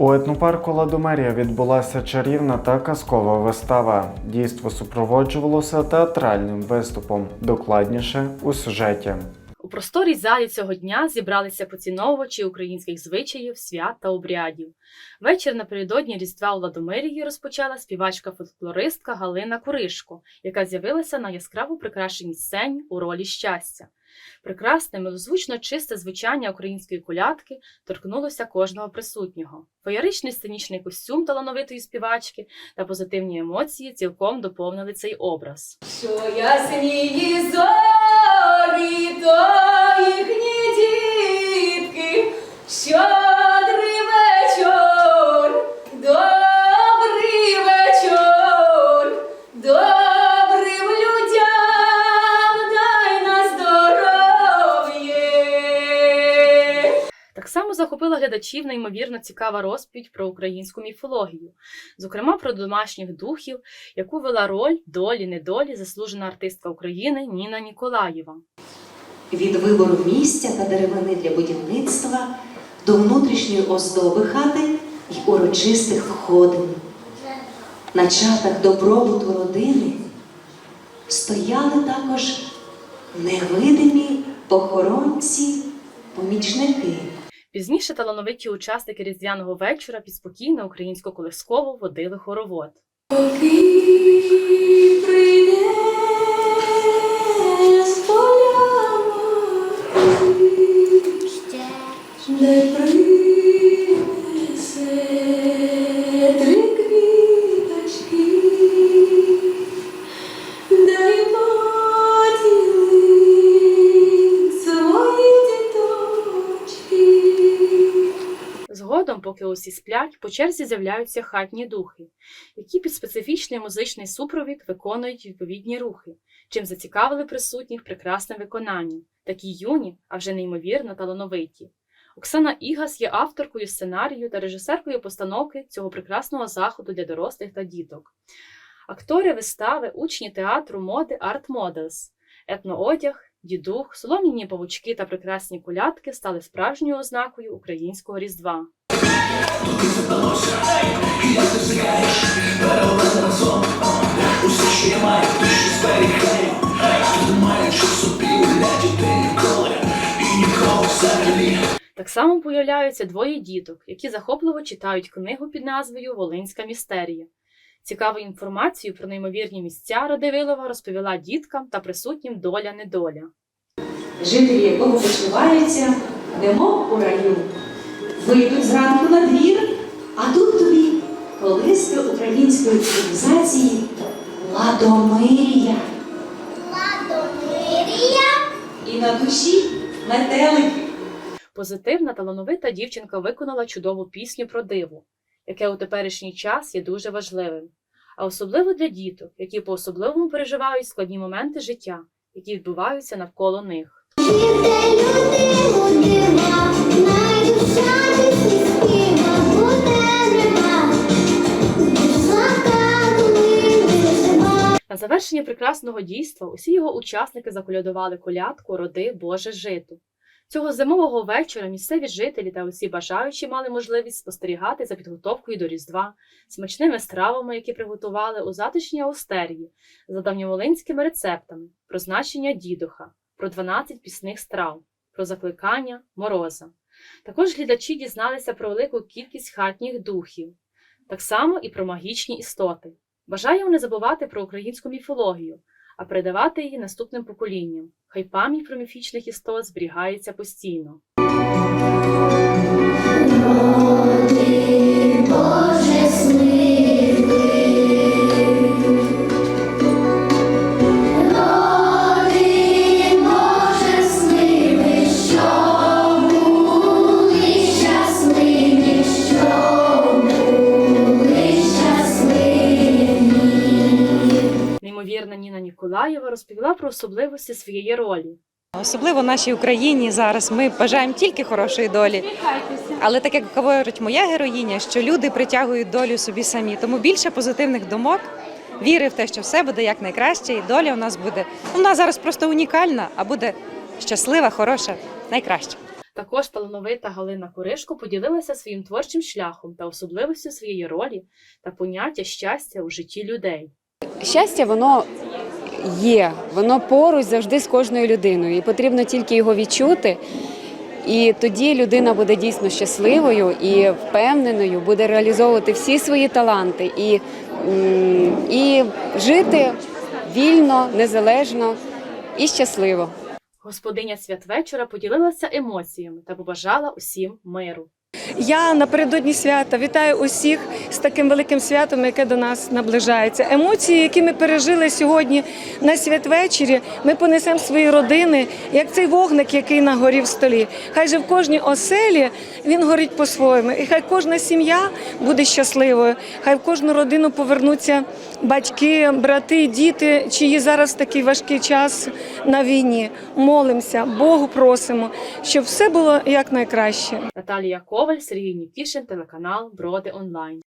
У етнопарку Ладомерія відбулася чарівна та казкова вистава. Дійство супроводжувалося театральним виступом. Докладніше у сюжеті. Просторій залі цього дня зібралися поціновувачі українських звичаїв, свят та обрядів. Вечір напередодні Різдва у Ладомирії розпочала співачка-фольклористка Галина Куришко, яка з'явилася на яскраво прикрашеній сцені у ролі щастя. Прекрасне, милозвучно чисте звучання української колядки торкнулося кожного присутнього. Феєричний сценічний костюм талановитої співачки та позитивні емоції цілком доповнили цей образ. Що яснії зорі, то їхні дітки, щодрий само захопила глядачів неймовірно цікава розповідь про українську міфологію, зокрема про домашніх духів, яку вела роль долі недолі заслужена артистка України Ніна Ніколаєва. від вибору місця та деревини для будівництва до внутрішньої оздоби хати й урочистих входин. На чатах добробуту родини стояли також невидимі охоронці, помічники. Пізніше талановиті учасники різдвяного вечора під спокійне українсько-колесково водили хоровод. Не Згодом, поки усі сплять, по черзі з'являються хатні духи, які під специфічний музичний супровід виконують відповідні рухи, чим зацікавили присутніх прекрасним виконанням, такі юні, а вже неймовірно талановиті. Оксана Ігас є авторкою сценарію та режисеркою постановки цього прекрасного заходу для дорослих та діток. Актори вистави, учні театру моди Art Models, етноодяг, дідух, солом'яні павучки та прекрасні колядки стали справжньою ознакою українського різдва. Так само появляються двоє діток, які захопливо читають книгу під назвою Волинська містерія. Цікаву інформацію про неймовірні місця Радивилова розповіла діткам та присутнім доля недоля. жителі якого почуваються, немов у раю. Вийдуть зранку на двір, а тут тобі колиска української цивілізації Ладомирія. Ладомирія І на душі метелики. Позитивна талановита дівчинка виконала чудову пісню про диву, яке у теперішній час є дуже важливим, а особливо для діток, які по-особливому переживають складні моменти життя, які відбуваються навколо них. На завершення прекрасного дійства усі його учасники заколядували колядку Роди Боже жито. Цього зимового вечора місцеві жителі та усі бажаючі мали можливість спостерігати за підготовкою до Різдва, смачними стравами, які приготували у затишній аустерії, за давньоволинськими рецептами, про значення дідуха, про 12 пісних страв, про закликання мороза. Також глядачі дізналися про велику кількість хатніх духів, так само і про магічні істоти. Бажаємо не забувати про українську міфологію, а передавати її наступним поколінням. Хай пам'ять про міфічних істот зберігається постійно. Ніколаєва розповіла про особливості своєї ролі. Особливо нашій Україні зараз ми бажаємо тільки хорошої долі. Але так як говорить моя героїня, що люди притягують долю собі самі. Тому більше позитивних думок, віри в те, що все буде як найкраще, і доля у нас буде. Ну, Вона зараз просто унікальна, а буде щаслива, хороша, найкраща. Також талановита Галина Куришко поділилася своїм творчим шляхом та особливістю своєї ролі та поняття щастя у житті людей. щастя, воно є, воно поруч завжди з кожною людиною, і потрібно тільки його відчути. І тоді людина буде дійсно щасливою і впевненою, буде реалізовувати всі свої таланти і, і жити вільно, незалежно і щасливо. Господиня святвечора поділилася емоціями та побажала усім миру. Я напередодні свята вітаю усіх з таким великим святом, яке до нас наближається. Емоції, які ми пережили сьогодні на святвечері, ми понесемо свої родини, як цей вогник, який на горі в столі. Хай же в кожній оселі він горить по-своєму, і хай кожна сім'я буде щасливою. Хай в кожну родину повернуться батьки, брати, діти, чиї зараз такий важкий час на війні. Молимося, Богу просимо, щоб все було як найкраще. Наталія Коваль, Сергій Нікішин, телеканал Броди Онлайн.